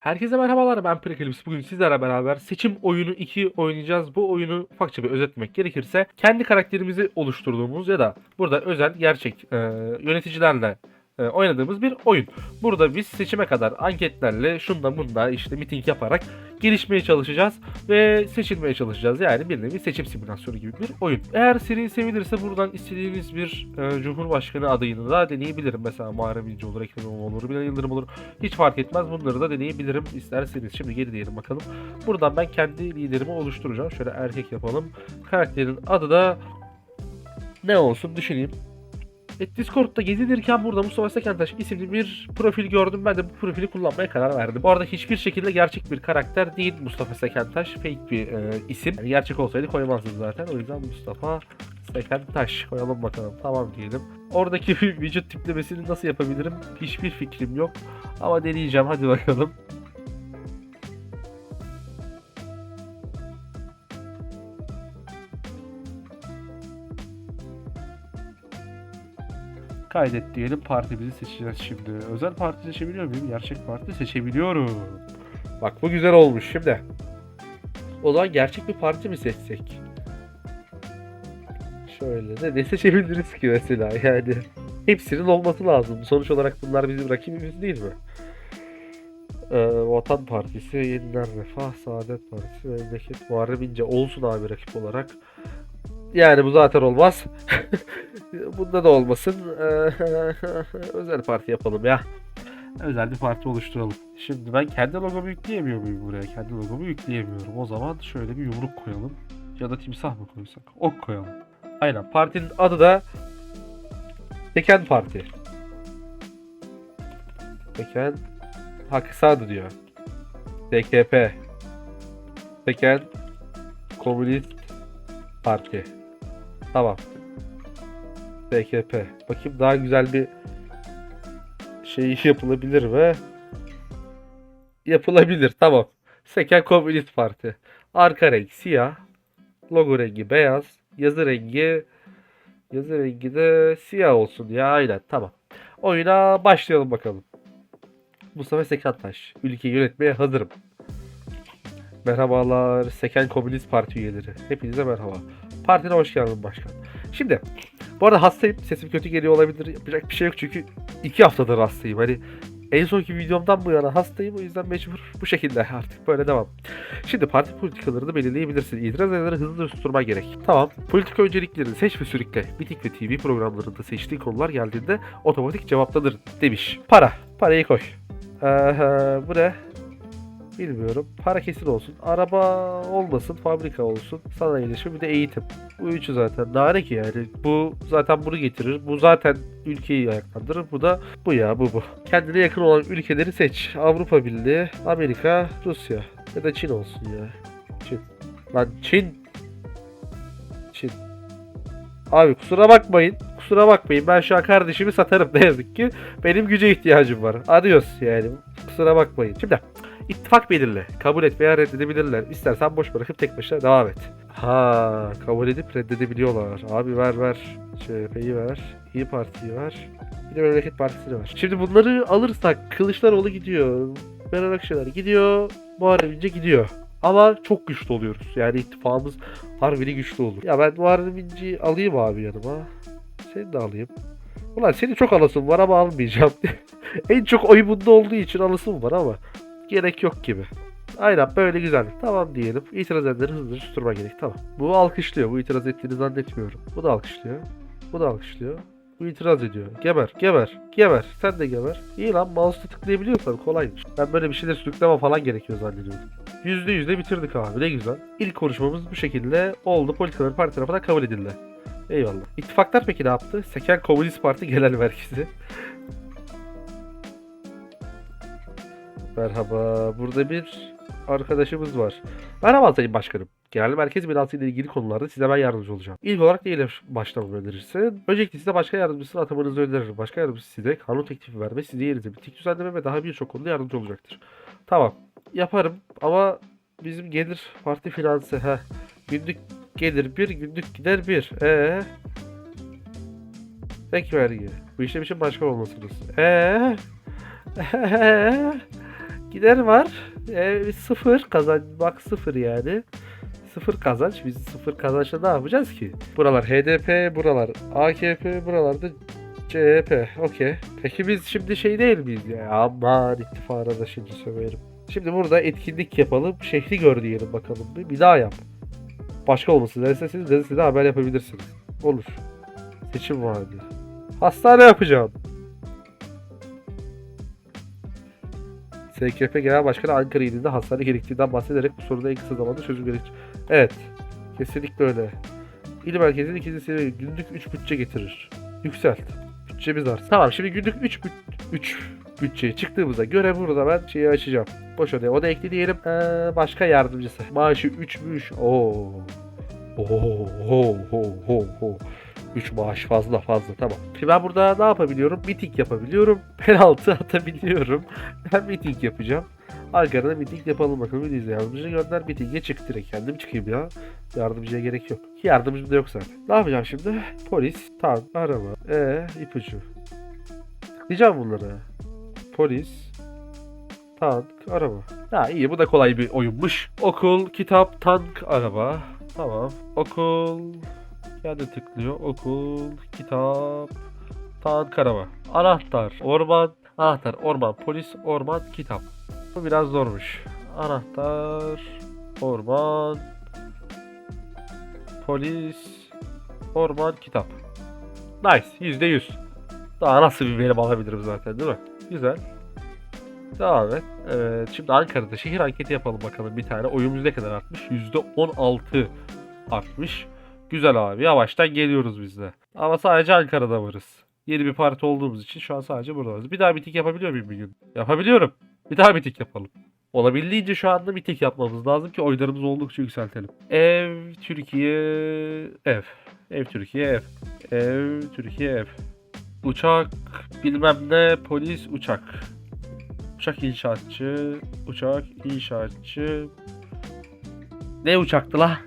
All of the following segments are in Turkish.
Herkese merhabalar ben Prekalips. Bugün sizlerle beraber seçim oyunu 2 oynayacağız. Bu oyunu ufakça bir özetlemek gerekirse kendi karakterimizi oluşturduğumuz ya da burada özel gerçek e, yöneticilerle e, oynadığımız bir oyun. Burada biz seçime kadar anketlerle şunda bunda işte miting yaparak gelişmeye çalışacağız ve seçilmeye çalışacağız. Yani bir nevi seçim simülasyonu gibi bir oyun. Eğer seri sevilirse buradan istediğiniz bir e, Cumhurbaşkanı adayını da deneyebilirim. Mesela Muharrem İnce olur, Ekrem İmamoğlu olur, Binali Yıldırım olur. Hiç fark etmez. Bunları da deneyebilirim isterseniz. Şimdi geri diyelim bakalım. Buradan ben kendi liderimi oluşturacağım. Şöyle erkek yapalım. Karakterin adı da ne olsun düşüneyim. E, Discord'da gezinirken burada Mustafa Sekentaş isimli bir profil gördüm. Ben de bu profili kullanmaya karar verdim. Bu arada hiçbir şekilde gerçek bir karakter değil Mustafa Sekentaş. Fake bir e, isim. Yani gerçek olsaydı koymazdım zaten. O yüzden Mustafa Sekentaş koyalım bakalım. Tamam diyelim. Oradaki vücut tiplemesini nasıl yapabilirim? Hiçbir fikrim yok. Ama deneyeceğim. Hadi bakalım. Kaydet diyelim partimizi seçeceğiz şimdi. Özel parti seçebiliyor muyum? Gerçek parti seçebiliyorum. Bak bu güzel olmuş şimdi. O zaman gerçek bir parti mi seçsek? Şöyle de ne seçebiliriz ki mesela yani. Hepsinin olması lazım. Sonuç olarak bunlar bizim rakibimiz değil mi? Ee, Vatan Partisi, Yeniden Refah, Saadet Partisi, Memleket, Muharrem İnce olsun abi rakip olarak. Yani bu zaten olmaz. Bunda da olmasın. Özel parti yapalım ya. Özel bir parti oluşturalım. Şimdi ben kendi logomu yükleyemiyor muyum buraya? Kendi logomu yükleyemiyorum. O zaman şöyle bir yumruk koyalım. Ya da timsah mı koysak? Ok koyalım. Aynen. Partinin adı da Teken Parti. Teken Hakkısadı diyor. TKP. Teken Komünist Parti. Tamam. BKP. Bakayım daha güzel bir şey yapılabilir mi? Yapılabilir. Tamam. Seken Komünist Parti. Arka renk siyah. Logo rengi beyaz. Yazı rengi yazı rengi de siyah olsun ya. Aynen. Tamam. Oyuna başlayalım bakalım. Mustafa Sekantaş. Ülkeyi yönetmeye hazırım. Merhabalar Seken Komünist Parti üyeleri. Hepinize merhaba. Partine hoş geldin başkan. Şimdi bu arada hastayım. Sesim kötü geliyor olabilir. Yapacak bir şey yok çünkü iki haftadır hastayım. Hani en sonki videomdan bu yana hastayım. O yüzden mecbur bu şekilde artık böyle devam. Şimdi parti politikalarını belirleyebilirsin. İtiraz edenleri hızlı susturman gerek. Tamam. Politika önceliklerini seç ve sürükle. Miting ve TV programlarında seçtiğin konular geldiğinde otomatik cevaplanır demiş. Para. Parayı koy. Ee, bu ne? Bilmiyorum. Para kesin olsun. Araba olmasın. Fabrika olsun. Sanayileşme bir de eğitim. Bu üçü zaten. Ne ki yani? Bu zaten bunu getirir. Bu zaten ülkeyi ayaklandırır. Bu da bu ya bu bu. Kendine yakın olan ülkeleri seç. Avrupa Birliği, Amerika, Rusya. Ya da Çin olsun ya. Çin. Lan Çin. Çin. Abi kusura bakmayın. Kusura bakmayın. Ben şu an kardeşimi satarım ne yazık ki. Benim güce ihtiyacım var. Adios yani. Kusura bakmayın. Şimdi İttifak belirle. Kabul et veya reddedebilirler. İstersen boş bırakıp tek başına devam et. Ha, kabul edip reddedebiliyorlar. Abi ver ver. CHP'yi ver. İyi Parti'yi ver. Bir de Memleket Partisi'ni ver. Şimdi bunları alırsak Kılıçdaroğlu gidiyor. Meral Akşener gidiyor. Muharrem İnce gidiyor. Ama çok güçlü oluyoruz. Yani ittifakımız harbiden güçlü olur. Ya ben Muharrem İnce'yi alayım abi yanıma. Seni de alayım. Ulan seni çok alasım var ama almayacağım. en çok oy bunda olduğu için alasım var ama gerek yok gibi. Aynen böyle güzel. Tamam diyelim. İtiraz edenleri hızlıca susturma gerek. Tamam. Bu alkışlıyor. Bu itiraz ettiğini zannetmiyorum. Bu da alkışlıyor. Bu da alkışlıyor. Bu itiraz ediyor. Geber, geber, geber. Sen de geber. İyi lan mouse'la tıklayabiliyorsan kolaymış. Ben böyle bir şeyler sürükleme falan gerekiyor zannediyordum. Yüzde yüzde bitirdik abi ne güzel. İlk konuşmamız bu şekilde oldu. Politikalar parti tarafından kabul edildi. Eyvallah. İttifaklar peki ne yaptı? Seken Komünist Parti Genel Merkezi. Merhaba. Burada bir arkadaşımız var. Merhaba Sayın Başkanım. Genel merkez binası ile ilgili konularda size ben yardımcı olacağım. İlk olarak neyle başlamamı önerirsin? Öncelikle size başkan yardımcısını atamanızı öneririm. Başkan yardımcısı size kanun teklifi verme, size yerinize bir tik düzenleme ve daha birçok konuda yardımcı olacaktır. Tamam. Yaparım ama bizim gelir parti finansı. Heh. Günlük gelir bir, günlük gider bir. Ee. Tek vergi. Bu işlem için başkan olmasınız. Ee. Gider var. E, sıfır kazanç. Bak sıfır yani. Sıfır kazanç. Biz sıfır kazançla ne yapacağız ki? Buralar HDP, buralar AKP, buralarda CHP. Okey. Peki biz şimdi şey değil miyiz ya? Aman ittifara da şimdi söverim. Şimdi burada etkinlik yapalım. Şehri gör diyelim bakalım. Bir, bir daha yap. Başka olmasın. Derseniz de haber yapabilirsiniz. Olur. Seçim vaadi. Hastane yapacağım. SKP Genel Başkanı Ankara ilinde hastane gerektiğinden bahsederek bu sorunu en kısa zamanda çözüm gerektirir. Evet. Kesinlikle öyle. İl merkezinin ikinci seviye günlük 3 bütçe getirir. Yükselt. Bütçemiz artsın. Tamam şimdi günlük 3 büt 3 bütçeye çıktığımızda göre burada ben şeyi açacağım. Boş odaya. O da ekli diyelim. Ee, başka yardımcısı. Maaşı 3'müş. Oo. Oo, ho, ho, ho, ho. 3 maaş fazla fazla tamam. Şimdi ben burada ne yapabiliyorum? Miting yapabiliyorum. Penaltı atabiliyorum. Ben miting yapacağım. Ankara'da miting yapalım bakalım. Bir izle yardımcı gönder mitinge çık direkt. Kendim çıkayım ya. Yardımcıya gerek yok. Ki yardımcım da yok zaten. Ne yapacağım şimdi? Polis, tank, araba, e ipucu. Diyeceğim bunları. Polis, tank, araba. Ha iyi bu da kolay bir oyunmuş. Okul, kitap, tank, araba. Tamam. Okul, kendi tıklıyor. Okul, kitap, tank, araba. Anahtar, orman, anahtar, orman, polis, orman, kitap. Bu biraz zormuş. Anahtar, orman, polis, orman, kitap. Nice. Yüzde yüz. Daha nasıl bir verim alabilirim zaten değil mi? Güzel. Devam et. Evet, şimdi Ankara'da şehir anketi yapalım bakalım bir tane. Oyumuz ne kadar artmış? Yüzde on altı artmış. Güzel abi. Yavaştan geliyoruz biz de. Ama sadece Ankara'da varız. Yeni bir parti olduğumuz için şu an sadece burada varız. Bir daha miting yapabiliyor muyum bir gün? Yapabiliyorum. Bir daha miting yapalım. Olabildiğince şu anda miting yapmamız lazım ki oylarımızı oldukça yükseltelim. Ev, Türkiye, ev. Ev, Türkiye, ev. Ev, Türkiye, ev. Uçak, bilmem ne, polis, uçak. Uçak inşaatçı, uçak inşaatçı. Ne uçaktı la?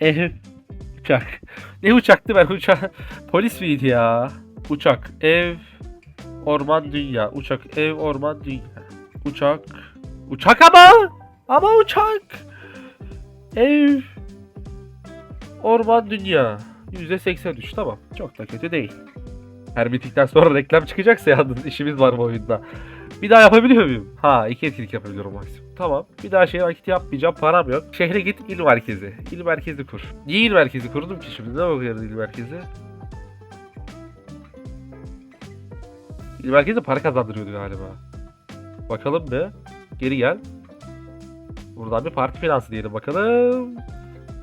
Ev, uçak. Ne uçaktı ben uçak. Polis miydi ya? Uçak, ev, orman, dünya. Uçak, ev, orman, dünya. Uçak, uçak ama! Ama uçak! Ev, orman, dünya. %83 tamam. Çok da kötü değil. Her bitikten sonra reklam çıkacaksa yalnız işimiz var bu oyunda. Bir daha yapabiliyor muyum? Ha iki etkinlik yapabiliyorum maksimum. Tamam. Bir daha şehir hareketi yapmayacağım. Param yok. Şehre git il merkezi. İl merkezi kur. Niye il merkezi kurdum ki şimdi? Ne bakıyoruz il merkezi? İl merkezi para kazandırıyordu galiba. Bakalım bir. Geri gel. Buradan bir parti finansı diyelim bakalım.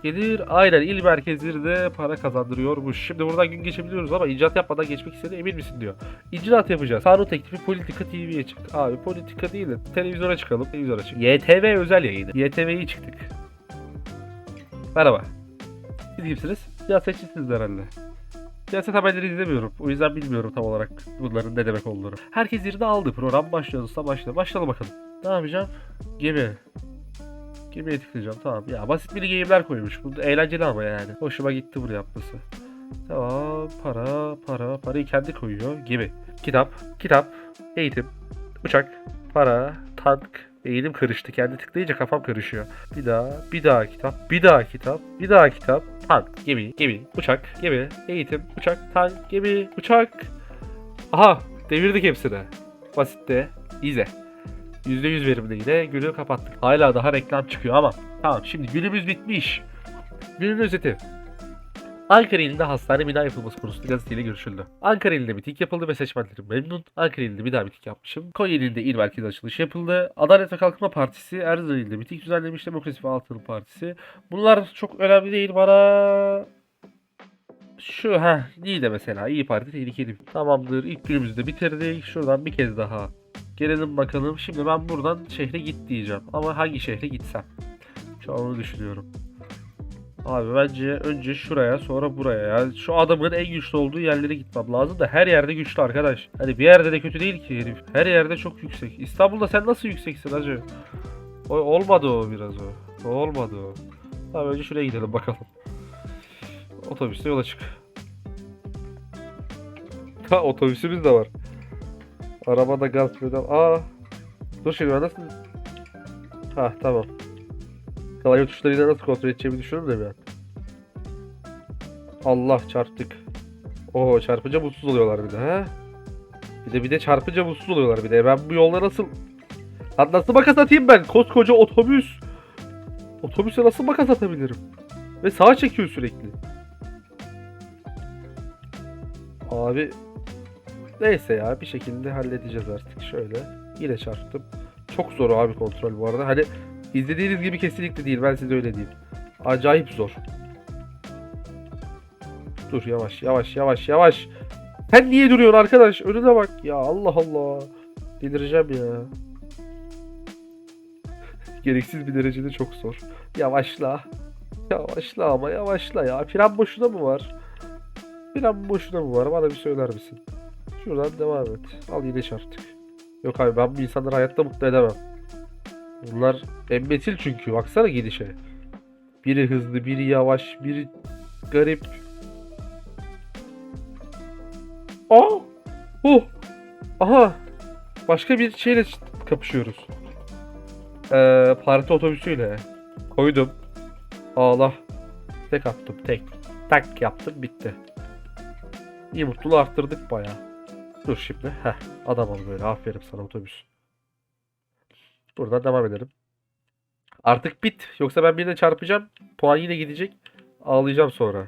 Gelir. Aynen il merkezleri de para kazandırıyormuş. Şimdi buradan gün geçebiliyoruz ama icraat yapmadan geçmek istedi emin misin diyor. İcraat yapacağız. Kanun teklifi politika TV'ye çık. Abi politika değil de televizyona çıkalım. Televizyona çık. YTV özel yayını. YTV'yi çıktık. Merhaba. Siz kimsiniz? Siyasetçisiniz herhalde. Siyaset haberleri izlemiyorum. O yüzden bilmiyorum tam olarak bunların ne demek olduğunu. Herkes yerini aldı. Program başlıyorsa başla. Başlayalım bakalım. Ne yapacağım? Gemi. Gemiye tıklayacağım tamam. Ya basit mini game'ler koymuş. Bu eğlenceli ama yani. Hoşuma gitti bunu yapması. Tamam. Para, para, parayı kendi koyuyor. Gemi. Kitap, kitap, eğitim, uçak, para, tank. Eğilim karıştı. Kendi tıklayınca kafam karışıyor. Bir daha, bir daha kitap, bir daha kitap, bir daha kitap, tank, gemi, gemi, uçak, gemi, eğitim, uçak, tank, gemi, uçak. Aha, devirdik hepsini. Basitte. İzle. %100 verimde yine günü kapattık. Hala daha reklam çıkıyor ama tamam şimdi günümüz bitmiş. Günün özeti. Ankara ilinde hastane bina yapılması konusunda gazeteyle görüşüldü. Ankara ilinde miting yapıldı ve seçmenlerim memnun. Ankara ilinde bir daha miting yapmışım. Konya ilinde il merkezi açılışı yapıldı. Adalet ve Kalkınma Partisi Erzurum ilinde miting düzenlemiş. Demokrasi ve Altınoluk Partisi. Bunlar çok önemli değil bana. Şu ha iyi de mesela İyi Parti tehlikeli. Tamamdır. İlk günümüzü de bitirdik. Şuradan bir kez daha Gelelim bakalım. Şimdi ben buradan şehre git diyeceğim. Ama hangi şehre gitsem? Şu an onu düşünüyorum. Abi bence önce şuraya sonra buraya ya. Şu adamın en güçlü olduğu yerlere gitmem lazım da her yerde güçlü arkadaş. Hani bir yerde de kötü değil ki herif. Her yerde çok yüksek. İstanbul'da sen nasıl yükseksin hacı? O, olmadı o biraz o. O olmadı o. Tamam önce şuraya gidelim bakalım. Otobüste yola çık. Ha otobüsümüz de var. Arabada gaz pedal. Aa. Dur şimdi ben nasıl... Ha tamam. Klavye tuşlarıyla nasıl kontrol edeceğimi düşünüyorum da bir. Allah çarptık. Oo çarpınca mutsuz oluyorlar bir de ha. Bir de bir de çarpınca mutsuz oluyorlar bir de. Ben bu yolda nasıl... Lan nasıl makas atayım ben? Koskoca otobüs. Otobüse nasıl makas atabilirim? Ve sağa çekiyor sürekli. Abi neyse ya bir şekilde halledeceğiz artık. Şöyle yine çarptım. Çok zor abi kontrol bu arada. Hani izlediğiniz gibi kesinlikle değil. Ben size öyle diyeyim. Acayip zor. Dur yavaş yavaş yavaş yavaş. Sen niye duruyorsun arkadaş? Önüne bak ya Allah Allah. Delireceğim ya. Gereksiz bir derecede çok zor. Yavaşla. Yavaşla ama yavaşla ya. Fren boşuna mı var? Fren boşuna mı var? Bana bir söyler misin? Şuradan devam et. Al yine çarptık. Yok abi ben bu insanları hayatta mutlu edemem. Bunlar embesil çünkü. Baksana gidişe. Biri hızlı, biri yavaş, biri garip. Aa! Oh! Aha! Başka bir şeyle kapışıyoruz. Ee, parti otobüsüyle. Koydum. Allah. Tek attım tek. Tak yaptım bitti. İyi mutluluğu arttırdık baya. Dur şimdi. Heh adam ol böyle. Aferin sana otobüs. Buradan devam edelim. Artık bit. Yoksa ben birine çarpacağım. Puan yine gidecek. Ağlayacağım sonra.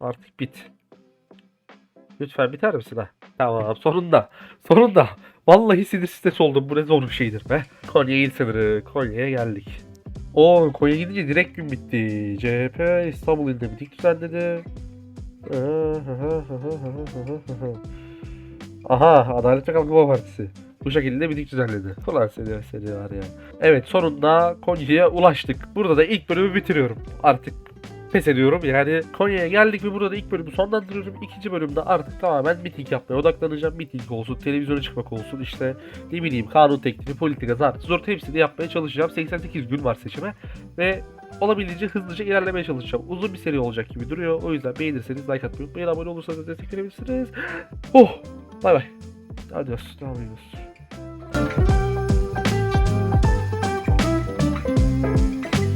Artık bit. Lütfen biter misin ha? Tamam sonunda. Sonunda. Vallahi sinir stres oldum. Bu ne zor bir şeydir be. Konya il sınırı. Konya'ya geldik. O Konya gidince direkt gün bitti. CHP İstanbul ilinde miting düzenledi. Aha Adalet ve Kalkınma Partisi. Bu şekilde miting düzenledi. Ulan seni seni ya. Evet sonunda Konya'ya ulaştık. Burada da ilk bölümü bitiriyorum. Artık pes ediyorum. Yani Konya'ya geldik ve burada da ilk bölümü sonlandırıyorum. İkinci bölümde artık tamamen miting yapmaya odaklanacağım. Miting olsun, televizyona çıkmak olsun, işte ne bileyim kanun teklifi, politika, zart, zor hepsini yapmaya çalışacağım. 88 gün var seçime ve olabildiğince hızlıca ilerlemeye çalışacağım. Uzun bir seri olacak gibi duruyor. O yüzden beğenirseniz like atmayı unutmayın. Abone olursanız destek verebilirsiniz. Oh! Bay bay. Adios. Devam ediyoruz.